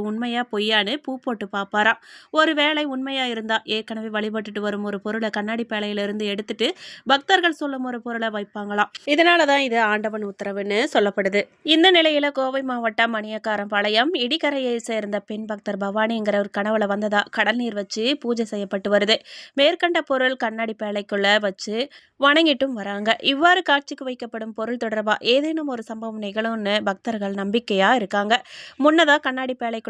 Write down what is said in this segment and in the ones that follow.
அது உண்மையா பொய்யான்னு பூ போட்டு பார்ப்பாராம் ஒரு வேளை உண்மையா இருந்தா ஏற்கனவே வழிபட்டுட்டு வரும் ஒரு பொருளை கண்ணாடி பேழையிலிருந்து எடுத்துட்டு பக்தர்கள் சொல்லும் ஒரு பொருளை வைப்பாங்களாம். இதனால தான் இது ஆண்டவன் உத்தரவுன்னு சொல்லப்படுது. இந்த நிலையில கோவை மாவட்டம் மணியக்காரம்பாளையம் இடிக்கரையை சேர்ந்த பெண் பக்தர் பவானிங்கிற ஒரு கனவுல வந்ததா கடல் நீர் வச்சு பூஜை செய்யப்பட்டு வருது. மேற்கண்ட பொருள் கண்ணாடி பேழைக்குள்ள வச்சு வணங்கிட்டும் வராங்க. இவ்வாறு காட்சிக்கு வைக்கப்படும் பொருள் தொடர்பா ஏதேனும் ஒரு சம்பவம் நிகழும்னு பக்தர்கள் நம்பிக்கையா இருக்காங்க. முன்னதா கண்ணாடி பேழைக்குள்ள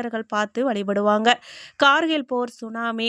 பக்தர்கள் பார்த்து வழிபடுவாங்க. கார்கில் போர் சுனாமி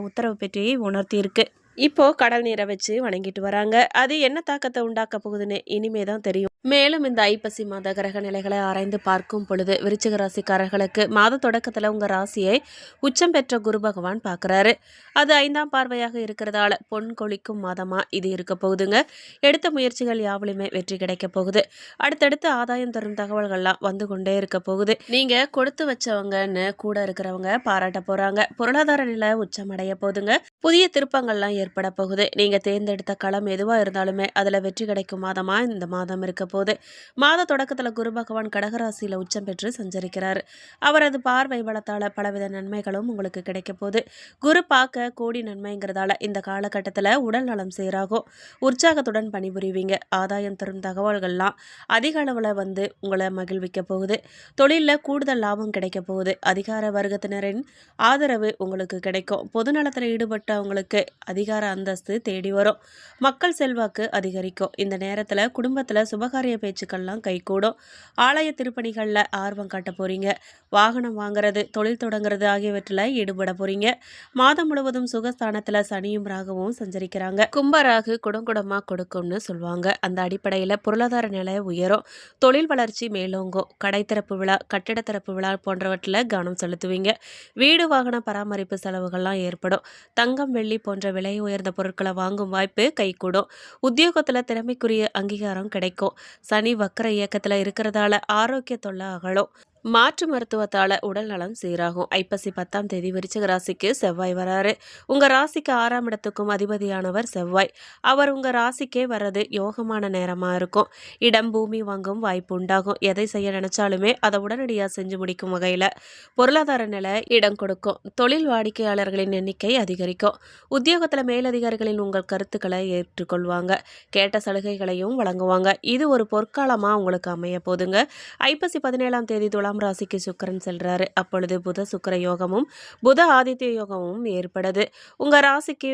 உத்தரவு பற்றி உணர்த்தியிருக்கு. இப்போ கடல் நீரை வச்சு வணங்கிட்டு வராங்க. அது என்ன தாக்கத்தை உண்டாக்க போகுதுன்னு இனிமே தான் தெரியும். மேலும் இந்த ஐப்பசி மாத கிரக நிலைகளை ஆராய்ந்து பார்க்கும் பொழுது விருச்சிக ராசிக்காரர்களுக்கு மாத தொடக்கத்தில் உங்கள் ராசியை உச்சம் பெற்ற குரு பகவான் பார்க்குறாரு. அது ஐந்தாம் பார்வையாக இருக்கிறதால பொன் கொளிக்கும் மாதமாக இது இருக்க போகுதுங்க. எடுத்த முயற்சிகள் யாவலுமே வெற்றி கிடைக்க போகுது. அடுத்தடுத்து ஆதாயம் தரும் தகவல்கள்லாம் வந்து கொண்டே இருக்க போகுது. நீங்கள் கொடுத்து வச்சவங்கன்னு கூட இருக்கிறவங்க பாராட்ட போகிறாங்க பொருளாதார நிலை உச்சமடைய போகுதுங்க. புதிய திருப்பங்கள்லாம் ஏற்பட போகுது. நீங்கள் தேர்ந்தெடுத்த களம் எதுவாக இருந்தாலுமே அதில் வெற்றி கிடைக்கும் மாதமாக இந்த மாதம் இருக்க போது. மாத தொடக்கத்தில் குரு பகவான் கடகராசியில் உச்சம் பெற்று சஞ்சரிக்கிறார். அவரது பார்வை பலத்தால் பலவித நன்மைகளும் உங்களுக்கு கிடைக்க போகுது குரு பார்க்க கோடி நன்மைங்கிறதால இந்த காலகட்டத்தில் உடல் நலம் சீராகும். உற்சாகத்துடன் பணிபுரிவீங்க. ஆதாயம் தரும் தகவல்கள்லாம் அதிக அளவில் வந்து உங்களை மகிழ்விக்க போகுது. தொழிலில் கூடுதல் லாபம் கிடைக்க போகுது. அதிகார வர்க்கத்தினரின் ஆதரவு உங்களுக்கு கிடைக்கும். பொதுநலத்தில் ஈடுபட்டவங்களுக்கு அதிகார அந்தஸ்து தேடி வரும். மக்கள் செல்வாக்கு அதிகரிக்கும். இந்த நேரத்தில் குடும்பத்தில் சுபகாரிய பேச்சுக்கள்லாம் கைகூடும். ஆலய திருப்பணிகளில் ஆர்வம் காட்ட போறீங்க. வாகனம் வாங்குறது தொழில் தொடங்குறது ஆகியவற்றில் ஈடுபட போறீங்க. மாதம் முழுவதும் சுகஸ்தானத்தில் சனியும் ராகவும் சஞ்சரிக்கிறாங்க. கும்பராகு குடங்குடமாக கொடுக்கும்னு சொல்லுவாங்க அந்த அடிப்படையில் பொருளாதார நிலை உயரும். தொழில் வளர்ச்சி மேலோங்கும். கடைத்திறப்பு விழா கட்டிட திறப்பு விழா போன்றவற்றில் கவனம் செலுத்துவீங்க. வீடு வாகன பராமரிப்பு செலவுகள்லாம் ஏற்படும். தங்கம் வெள்ளி போன்ற விலை உயர்ந்த பொருட்களை வாங்கும் வாய்ப்பு கைகூடும். உத்தியோகத்தில் திறமைக்குரிய அங்கீகாரம் கிடைக்கும். சனி வக்கர இயக்கத்தில் இருக்கிறதால ஆரோக்கிய தொல்லை அகலும். மாற்று மருத்துவத்தால் உடல் நலம் சீராகும். ஐப்பசி பத்தாம் தேதி விருச்சிக ராசிக்கு செவ்வாய் வராரு. உங்கள் ராசிக்கு ஆறாம் இடத்துக்கும் அதிபதியானவர் செவ்வாய். அவர் உங்கள் ராசிக்கே வர்றது யோகமான நேரமாக இருக்கும். இடம் பூமி வாங்கும் வாய்ப்பு உண்டாகும். எதை செய்ய நினைச்சாலுமே அதை உடனடியாக செஞ்சு முடிக்கும் வகையில் பொருளாதார நிலை இடம் கொடுக்கும். தொழில் வாடிக்கையாளர்களின் எண்ணிக்கை அதிகரிக்கும். உத்தியோகத்தில் மேலதிகாரிகளின் உங்கள் கருத்துக்களை ஏற்றுக்கொள்வாங்க. கேட்ட சலுகைகளையும் வழங்குவாங்க. இது ஒரு பொற்காலமாக உங்களுக்கு அமைய போதுங்க. ஐப்பசி பதினேழாம் தேதி துலாம் ராசிக்கு சுக்கிரன் செல்றாரு. அப்பொழுது புத சுக்கர யோகமும் புத ஆதித்ய யோகமும் ஏற்படுது. உங்க ராசிக்கு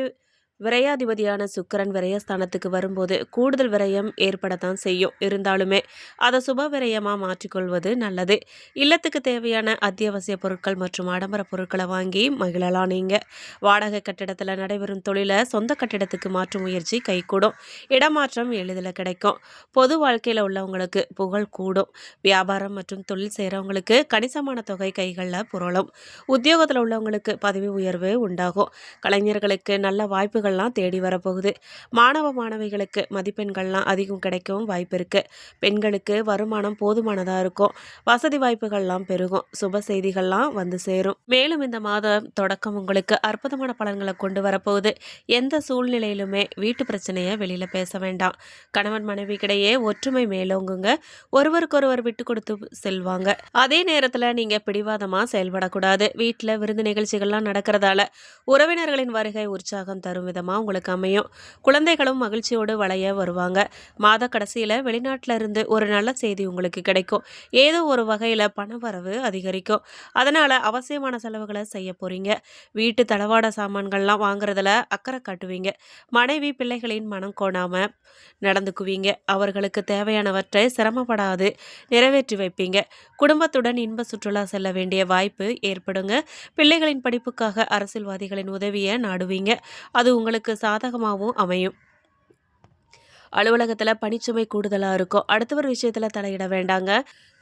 விரையாதிபதியான சுக்கிரன் விரயஸ்தானத்துக்கு வரும்போது கூடுதல் விரயம் ஏற்படத்தான் செய்யும். இருந்தாலுமே அதை சுப விரயமாக மாற்றிக்கொள்வது நல்லது. இல்லத்துக்கு தேவையான அத்தியாவசிய பொருட்கள் மற்றும் ஆடம்பர பொருட்களை வாங்கி மகிழலாம் நீங்கள் வாடகை கட்டிடத்தில் நடைபெறும் தொழிலை சொந்த கட்டிடத்துக்கு மாற்றும் முயற்சி கைகூடும். இடமாற்றம் எளிதில் கிடைக்கும். பொது வாழ்க்கையில் உள்ளவங்களுக்கு புகழ் கூடும். வியாபாரம் மற்றும் தொழில் செய்கிறவங்களுக்கு கணிசமான தொகை கைகளில் புரளும். உத்தியோகத்தில் உள்ளவங்களுக்கு பதவி உயர்வு உண்டாகும். கலைஞர்களுக்கு நல்ல வாய்ப்புகள் வாய்ப்புகள்லாம் தேடி வரப்போகுது. மாணவ மாணவிகளுக்கு மதிப்பெண்கள்லாம் அதிகம் கிடைக்கவும் வாய்ப்பு இருக்குது பெண்களுக்கு வருமானம் போதுமானதாக இருக்கும். வசதி வாய்ப்புகள்லாம் பெருகும். சுப செய்திகள்லாம் வந்து சேரும். மேலும் இந்த மாதம் தொடக்கம் உங்களுக்கு அற்புதமான பலன்களை கொண்டு வரப்போகுது. எந்த சூழ்நிலையிலுமே வீட்டு பிரச்சனையை வெளியில் பேச வேண்டாம். கணவன் மனைவிக்கிடையே ஒற்றுமை மேலோங்குங்க. ஒருவருக்கொருவர் விட்டு கொடுத்து செல்வாங்க. அதே நேரத்தில் நீங்கள் பிடிவாதமாக செயல்படக்கூடாது. வீட்டில் விருந்து நிகழ்ச்சிகள்லாம் நடக்கிறதால உறவினர்களின் வருகை உற்சாகம் தரும் விதமாக உங்களுக்கு அமையும். குழந்தைகளும் மகிழ்ச்சியோடு வளைய வருவாங்க. மாத கடைசியில் வெளிநாட்டில் இருந்து ஒரு நல்ல செய்தி உங்களுக்கு கிடைக்கும். ஏதோ ஒரு வகையில் பணவரவு அதிகரிக்கும். அதனால் அவசியமான செலவுகளை செய்ய போகிறீங்க வீட்டு தளவாட சாமான்கள்லாம் வாங்குறதுல அக்கறை காட்டுவீங்க. மனைவி பிள்ளைகளின் மனம் கோணாமல் நடந்துக்குவீங்க. அவர்களுக்கு தேவையானவற்றை சிரமப்படாது நிறைவேற்றி வைப்பீங்க. குடும்பத்துடன் இன்ப சுற்றுலா செல்ல வேண்டிய வாய்ப்பு ஏற்படுங்க. பிள்ளைகளின் படிப்புக்காக அரசியல்வாதிகளின் உதவியை நாடுவீங்க. அது உங்களுக்கு சாதகமாகவும் அமையும். அலுவலகத்தில் பணிச்சுமை கூடுதலாக இருக்கும். அடுத்தவர் விஷயத்தில் தலையிட வேண்டாங்க.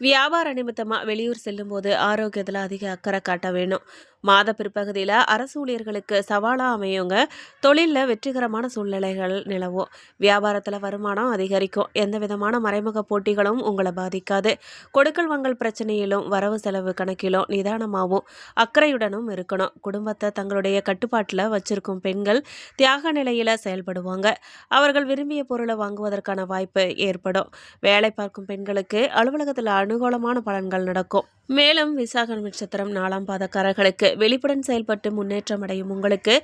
வியாபார நிமித்தமாக வெளியூர் செல்லும்போது ஆரோக்கியத்தில் அதிக அக்கறை காட்ட வேணும். மாத பிற்பகுதியில் அரசு ஊழியர்களுக்கு சவாலாக அமையுங்க. தொழிலில் வெற்றிகரமான சூழ்நிலைகள் நிலவும். வியாபாரத்தில் வருமானம் அதிகரிக்கும். எந்த விதமான மறைமுக போட்டிகளும் உங்களை பாதிக்காது. கொடுக்கல் வாங்கல் பிரச்சனையிலும் வரவு செலவு கணக்கிலும் நிதானமாகவும் அக்கறையுடனும் இருக்கணும். குடும்பத்தை தங்களுடைய கட்டுப்பாட்டில் வச்சிருக்கும் பெண்கள் தியாக நிலையில் செயல்படுவாங்க. அவர்கள் விரும்பிய பொருளை வாங்குவதற்கான வாய்ப்பு ஏற்படும். வேலை பார்க்கும் பெண்களுக்கு அலுவலகத்தில் அனுகூலமான பலன்கள் நடக்கும். மேலும் விசாக நட்சத்திரம் நாலாம் பாதக்காரர்களுக்கு வெளிப்புடன் செயல்பட்டு முன்னேற்றம் அடையும் உங்களுக்கு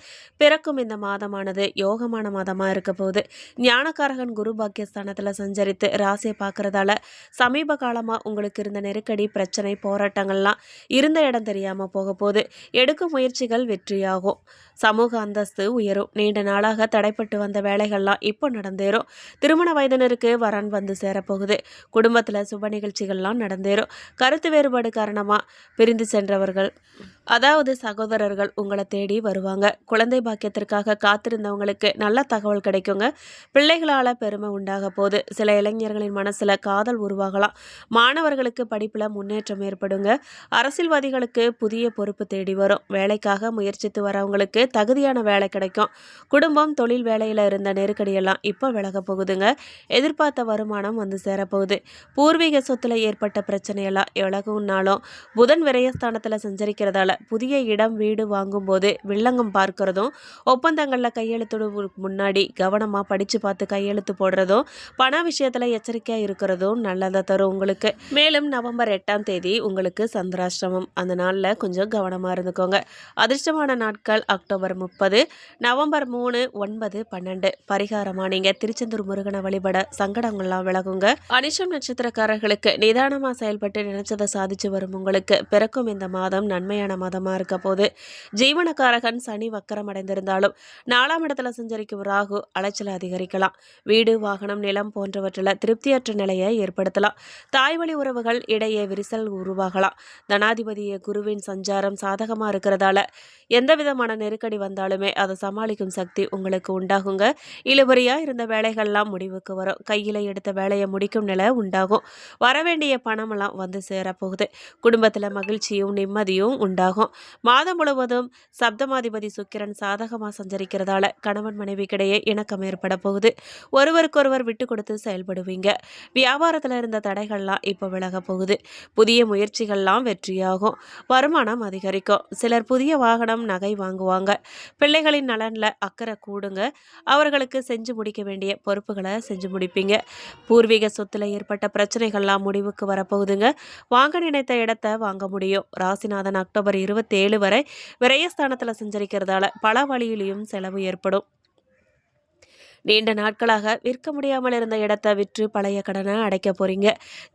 பிறக்கும் இந்த மாதமானது யோகமான மாதமாக இருக்க போகுது. ஞானக்காரகன் குரு பாக்கியஸ்தானத்தில் சஞ்சரித்து ராசியை பார்க்கறதால சமீப காலமாக உங்களுக்கு இருந்த நெருக்கடி பிரச்சனை போராட்டங்கள்லாம் இருந்த இடம் தெரியாமல் போக போகுது. எடுக்கும் முயற்சிகள் வெற்றியாகும். சமூக அந்தஸ்து உயரும். நீண்ட நாளாக தடைப்பட்டு வந்த வேலைகள்லாம் இப்போ நடந்தேறும். திருமண வயதினருக்கு வரன் வந்து சேரப்போகுது குடும்பத்தில் சுப நிகழ்ச்சிகள்லாம் நடந்தேறும். கருத்து வேறுபாடு காரணமாக பிரிந்து சென்றவர்கள் அதாவது சகோதரர்கள் உங்களை தேடி வருவாங்க. குழந்தை பாக்கியத்திற்காக காத்திருந்தவங்களுக்கு நல்ல தகவல் கிடைக்குங்க. பிள்ளைகளால் பெருமை உண்டாக போது சில இளைஞர்களின் மனசில் காதல் உருவாகலாம். மாணவர்களுக்கு படிப்பில் முன்னேற்றம் ஏற்படுங்க. அரசியல்வாதிகளுக்கு புதிய பொறுப்பு தேடி வரும். வேலைக்காக முயற்சித்து வரவங்களுக்கு தகுதியான வேலை கிடைக்கும். குடும்பம் தொழில் வேலையில் இருந்த நெருக்கடியெல்லாம் இப்போ விலக போகுதுங்க. எதிர்பார்த்த வருமானம் வந்து சேரப்போகுது. பூர்வீக சொத்துல ஏற்பட்ட பிரச்சனையெல்லாம் விலகும்னாலும் புதன் விரயஸ்தானத்தில் சஞ்சரிக்கிறதால புதிய புதிய இடம் வீடு வாங்கும்போது வில்லங்கம் பார்க்குறதும் ஒப்பந்தங்களில் கையெழுத்து முன்னாடி கவனமாக படித்து பார்த்து கையெழுத்து போடுறதும் பண விஷயத்தில் எச்சரிக்கையாக இருக்கிறதும் நல்லதாக தரும் உங்களுக்கு. மேலும் நவம்பர் எட்டாம் தேதி உங்களுக்கு சந்திராஷ்டிரமம். அந்த நாளில் கொஞ்சம் கவனமாக இருந்துக்கோங்க. அதிர்ஷ்டமான நாட்கள் அக்டோபர் முப்பது நவம்பர் மூணு ஒன்பது பன்னெண்டு. பரிகாரமாக நீங்கள் திருச்செந்தூர் முருகனை வழிபட சங்கடங்கள்லாம் விலகுங்க. அனிஷம் நட்சத்திரக்காரர்களுக்கு நிதானமாக செயல்பட்டு நினைச்சதை சாதிச்சு வரும் உங்களுக்கு. பிறக்கும் இந்த மாதம் நன்மையான மாதமாக இருக்க போது ஜீவனக்காரகன் சனி வக்கரம் அடைந்திருந்தாலும் நாலாம் இடத்துல சஞ்சரிக்கும் ராகு அலைச்சலை அதிகரிக்கலாம். வீடு வாகனம் நிலம் போன்றவற்றில் திருப்தியற்ற நிலையை ஏற்படுத்தலாம். தாய்வழி உறவுகள் இடையே விரிசல் உருவாகலாம். தனாதிபதிய குருவின் சஞ்சாரம் சாதகமாக இருக்கிறதால எந்த விதமான நெருக்கடி வந்தாலுமே அதை சமாளிக்கும் சக்தி உங்களுக்கு உண்டாகுங்க. இழுபறியாக இருந்த வேலைகள்லாம் முடிவுக்கு வரும். கையில் எடுத்த வேலையை முடிக்கும் நிலை உண்டாகும். வரவேண்டிய பணமெல்லாம் வந்து சேரப்போகுது. குடும்பத்தில் மகிழ்ச்சியும் நிம்மதியும் உண்டாகும். மாதம் முழுவதும் சப்தமாதிபதி சுக்கிரன் சாதகமாக சஞ்சரிக்கிறதால கணவன் மனைவிக்கிடையே இணக்கம் ஏற்பட போகுது. ஒருவருக்கொருவர் விட்டு கொடுத்து செயல்படுவீங்க. வியாபாரத்தில் இருந்த தடைகள்லாம் இப்போ விலக போகுது. புதிய முயற்சிகள்லாம் வெற்றியாகும். வருமானம் அதிகரிக்கும். சிலர் புதிய வாகனம் நகை வாங்குவாங்க. பிள்ளைகளின் நலனில் அக்கறை கூடுங்க. அவர்களுக்கு செஞ்சு முடிக்க வேண்டிய பொறுப்புகளை செஞ்சு முடிப்பீங்க. பூர்வீக சொத்துல ஏற்பட்ட பிரச்சனைகள்லாம் முடிவுக்கு வரப்போகுதுங்க. வாங்க நினைத்த இடத்த வாங்க முடியும். ராசிநாதன் அக்டோபர் இருபத்தி இருபத்தேழு வரை விரயஸ்தானத்தில் சஞ்சரிக்கிறதால பல வழியிலையும் செலவு ஏற்படும். நீண்ட நாட்களாக விற்க முடியாமல் இருந்த இடத்தை விற்று பழைய கடனை அடைக்க போறீங்க.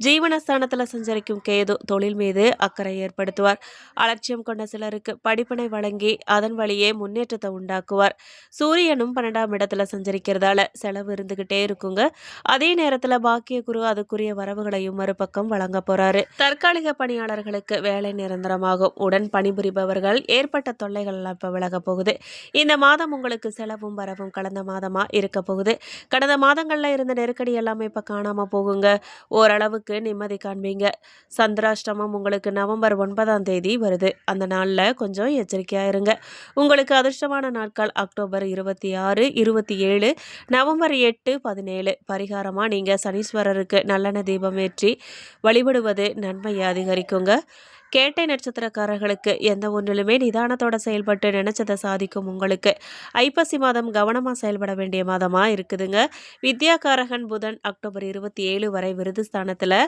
ஜீவனஸ்தானத்தில் சஞ்சரிக்கும் கேது தொழில் மீது அக்கறை ஏற்படுத்துவார். அலட்சியம் கொண்ட சிலருக்கு படிப்பினை வழங்கி அதன் வழியே முன்னேற்றத்தை உண்டாக்குவார். சூரியனும் பன்னெண்டாம் இடத்துல சஞ்சரிக்கிறதால செலவு இருந்துகிட்டே இருக்குங்க. அதே நேரத்தில் பாக்கிய குரு அதுக்குரிய வரவுகளையும் மறுபக்கம் வழங்க போறாரு. தற்காலிக பணியாளர்களுக்கு வேலை நிரந்தரமாகும். உடன் பணிபுரிபவர்கள் ஏற்பட்ட தொல்லைகள் எல்லாம் இப்போ விலக போகுது. இந்த மாதம் உங்களுக்கு செலவும் வரவும் கடந்த மாதமா இருக்க போகுது. கடந்த மாதங்களில் இருந்த நெருக்கடி எல்லாமே இப்போ காணாமல் போகுங்க. ஓரளவுக்கு நிம்மதி காண்பீங்க. சந்திராஷ்டமம் உங்களுக்கு நவம்பர் ஒன்பதாம் தேதி வருது. அந்த நாளில் கொஞ்சம் எச்சரிக்கையாக இருங்க. உங்களுக்கு அதிர்ஷ்டமான நாட்கள் அக்டோபர் இருபத்தி ஆறு இருபத்தி ஏழு நவம்பர் எட்டு பதினேழு. பரிகாரமாக நீங்கள் சனீஸ்வரருக்கு நல்லெண்ணெய் தீபம் ஏற்றி வழிபடுவது நன்மையை அதிகரிக்குங்க. கேட்டை நட்சத்திரக்காரர்களுக்கு எந்த ஒன்றிலுமே நிதானத்தோட செயல்பட்டு நினைச்சதை சாதிக்கும் உங்களுக்கு. ஐப்பசி மாதம் கவனமாக செயல்பட வேண்டிய மாதமாக இருக்குதுங்க. வித்யாகாரகன் புதன் அக்டோபர் இருபத்தி ஏழு வரை விருது ஸ்தானத்தில்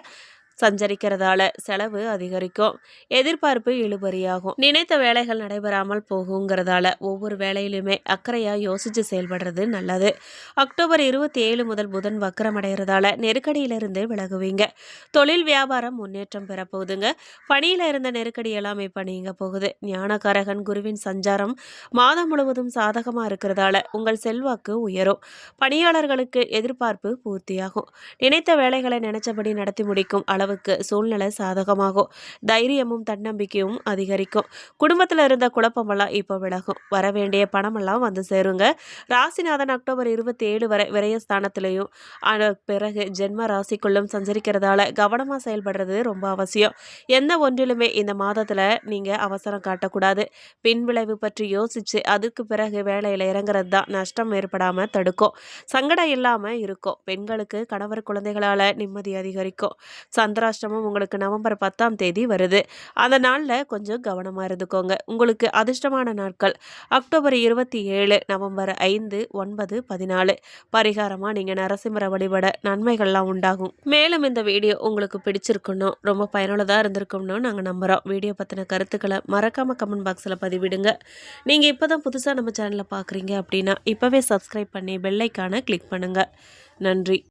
சஞ்சரிக்கிறதால செலவு அதிகரிக்கும். எதிர்பார்ப்பு இழுபறியாகும். நினைத்த வேலைகள் நடைபெறாமல் போகுங்கிறதால ஒவ்வொரு வேலையிலுமே அக்கறையா யோசிச்சு செயல்படுறது நல்லது. அக்டோபர் இருபத்தி ஏழு முதல் புதன் வக்கரமடைகிறதால நெருக்கடியிலிருந்து விலகுவீங்க. தொழில் வியாபாரம் முன்னேற்றம் பெறப்போகுதுங்க. பணியில இருந்த நெருக்கடி எல்லாம் இப்ப நீங்க போகுது. ஞானகாரகன் குருவின் சஞ்சாரம் மாதம் முழுவதும் சாதகமா இருக்கிறதால உங்கள் செல்வாக்கு உயரும். பணியாளர்களுக்கு எதிர்பார்ப்பு பூர்த்தியாகும். நினைத்த வேலைகளை நினைச்சபடி நடத்தி முடிக்கும் அளவு அளவுக்கு சூழ்நிலை சாதகமாகும். தைரியமும் தன்னம்பிக்கையும் அதிகரிக்கும். குடும்பத்தில் இருந்த குழப்பமெல்லாம் இப்போ விலகும். வர வேண்டிய பணமெல்லாம் வந்து சேருங்க. ராசிநாதன் அக்டோபர் இருபத்தி ஏழு வரை விரயஸ்தானத்திலையும் பிறகு ஜென்ம ராசிக்குள்ளும் சஞ்சரிக்கிறதால கவனமாக செயல்படுறது ரொம்ப அவசியம். எந்த ஒன்றிலுமே இந்த மாதத்தில் நீங்கள் அவசரம் காட்டக்கூடாது. பின்விளைவு பற்றி யோசிச்சு அதுக்கு பிறகு வேலையில் இறங்குறது தான் நஷ்டம் ஏற்படாமல் தடுக்கும். சங்கடம் இல்லாமல் இருக்கும். பெண்களுக்கு கணவர் குழந்தைகளால் நிம்மதி அதிகரிக்கும். சந்திராஷ்டமம் உங்களுக்கு நவம்பர் பத்தாம் தேதி வருது. அந்த நாளில் கொஞ்சம் கவனமாக இருந்துக்கோங்க. உங்களுக்கு அதிர்ஷ்டமான நாட்கள். அக்டோபர் இருபத்தி ஏழு நவம்பர் ஐந்து ஒன்பது பதினாலு. பரிகாரமாக நீங்கள் நரசிம்மரை வழிபட நன்மைகள்லாம் உண்டாகும். மேலும் இந்த வீடியோ உங்களுக்கு பிடிச்சிருக்கணும் ரொம்ப பயனுள்ளதாக இருந்திருக்கும்னு நாங்கள் நம்புகிறோம் வீடியோ பற்றின கருத்துக்களை மறக்காமல் கமெண்ட் பாக்ஸில் பதிவிடுங்க. நீங்கள் இப்போ தான் புதுசாக நம்ம சேனலில் பார்க்குறீங்க அப்படின்னா இப்போவே சப்ஸ்கிரைப் பண்ணி பெல்லைக்கான கிளிக் பண்ணுங்கள் நன்றி.